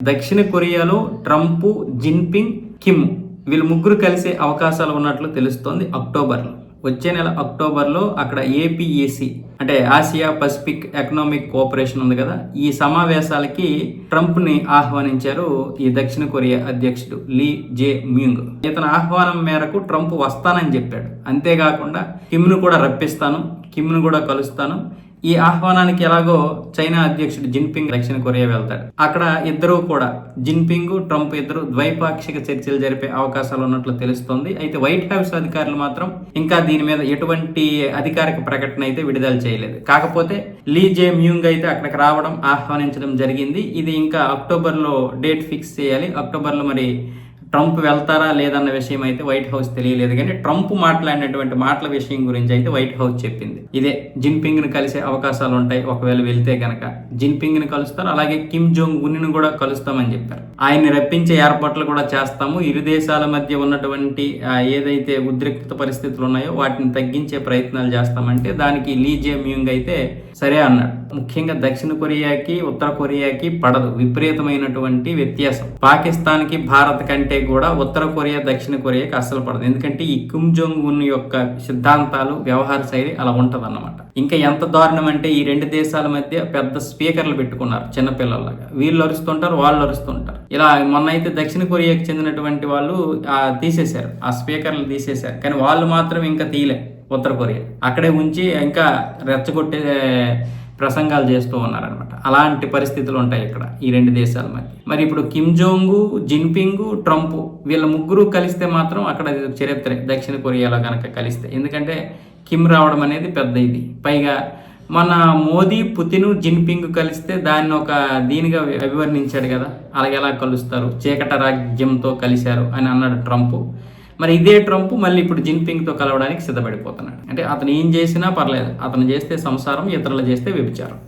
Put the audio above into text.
దక్షిణ కొరియాలో Trump Jinping Kim వీళ్ళు ముగ్గురు కలిసే అవకాశాలు ఉన్నట్లు తెలుస్తోంది అక్టోబర్లో. వచ్చే నెల అక్టోబర్లో అక్కడ ఏపీఏసి అంటే ఆసియా పసిఫిక్ ఎకనామిక్ కోఆపరేషన్ ఉంది కదా ఈ సమావేశాలకి ట్రంప్ని ఆహ్వానించారు ఈ దక్షిణ కొరియా అధ్యక్షుడు లీ జే మ్యూంగ్ ఇతని ఆహ్వానం మేరకు ట్రంప్ వస్తానని చెప్పాడు. అంతేకాకుండా కిమ్ను కూడా రప్పిస్తాను కిమ్ను కూడా కలుస్తాను ఈ ఆహ్వానానికి ఎలాగో చైనా అధ్యక్షుడు జిన్పింగ్ దక్షిణ కొరియా వెళ్తాడు. అక్కడ ఇద్దరు కూడా జిన్పింగ్ ట్రంప్ ఇద్దరు ద్వైపాక్షిక చర్చలు జరిపే అవకాశాలు ఉన్నట్లు తెలుస్తోంది. అయితే వైట్ హౌస్ అధికారులు మాత్రం ఇంకా దీని మీద ఎటువంటి అధికారిక ప్రకటన అయితే విడుదల చేయలేదు. కాకపోతే లీ జే మ్యూంగ్ అయితే అక్కడికి రావడం ఆహ్వానించడం జరిగింది. ఇది ఇంకా అక్టోబర్లో డేట్ ఫిక్స్ చేయాలి. అక్టోబర్లో మరి ట్రంప్ వెళ్తారా లేదన్న విషయం అయితే వైట్ హౌస్ తెలియలేదు. కానీ ట్రంప్ మాట్లాడినటువంటి మాటల విషయం గురించి అయితే వైట్ హౌస్ చెప్పింది. ఇదే జిన్పింగ్ను కలిసే అవకాశాలు ఉంటాయి ఒకవేళ వెళ్తే కనుక జిన్పింగ్ని కలుస్తారు. అలాగే కిమ్ జోంగ్ ఉన్నిని కూడా కలుస్తామని చెప్పారు. ఆయన్ని రప్పించే ఏర్పాట్లు కూడా చేస్తాము. ఇరు దేశాల మధ్య ఉన్నటువంటి ఏదైతే ఉద్రిక్త పరిస్థితులు ఉన్నాయో వాటిని తగ్గించే ప్రయత్నాలు చేస్తామంటే దానికి లీ జే మ్యూంగ్ అయితే సరే అన్నాడు. ముఖ్యంగా దక్షిణ కొరియాకి ఉత్తర కొరియాకి పడదు. విపరీతమైనటువంటి వ్యత్యాసం. పాకిస్తాన్కి భారత్ కంటే కూడా ఉత్తర కొరియా దక్షిణ కొరియాకి అస్సలు పడదు. ఎందుకంటే ఈ కిమ్ జోంగ్ ఉన్ యొక్క సిద్ధాంతాలు వ్యవహార శైలి అలా ఉంటదన్నమాట. ఇంకా ఎంత దారుణం అంటే ఈ రెండు దేశాల మధ్య పెద్ద స్పీకర్లు పెట్టుకున్నారు చిన్నపిల్లలాగా వీళ్ళు అరుస్తుంటారు వాళ్ళు అరుస్తుంటారు. ఇలా మొన్న అయితే దక్షిణ కొరియాకి చెందినటువంటి వాళ్ళు ఆ, తీసేశారు. ఆ స్పీకర్లు తీసేశారు. కానీ వాళ్ళు మాత్రం ఇంకా తీయలే ఉత్తర కొరియా. అక్కడే ఉంచి ఇంకా రెచ్చగొట్టే ప్రసంగాలు చేస్తూ ఉన్నారనమాట అలాంటి పరిస్థితులు ఉంటాయి ఇక్కడ ఈ రెండు దేశాల మధ్య. మరి ఇప్పుడు కిమ్ జోంగు జిన్పింగ్ ట్రంప్ వీళ్ళ ముగ్గురు కలిస్తే మాత్రం అక్కడ చరిత్ర చరిత్రే దక్షిణ కొరియాలో కనుక కలిస్తే. ఎందుకంటే కిమ్ రావడం అనేది పెద్ద ఇది. పైగా మన మోదీ పుతిన్ జిన్పింగ్ కలిస్తే దాన్ని ఒక దీనిగా అభివర్ణించాడు కదా. అలాగే ఎలా కలుస్తారు? చీకట రాజ్యంతో కలిశారు అని అన్నాడు ట్రంప్. మరి ఇదే ట్రంప్ మళ్ళీ ఇప్పుడు జిన్పింగ్తో కలవడానికి సిద్ధపడిపోతున్నాడు. అంటే అతను ఏం చేసినా పర్లేదు. అతను చేస్తే సంసారం ఇతరులు చేస్తే వ్యభిచారం.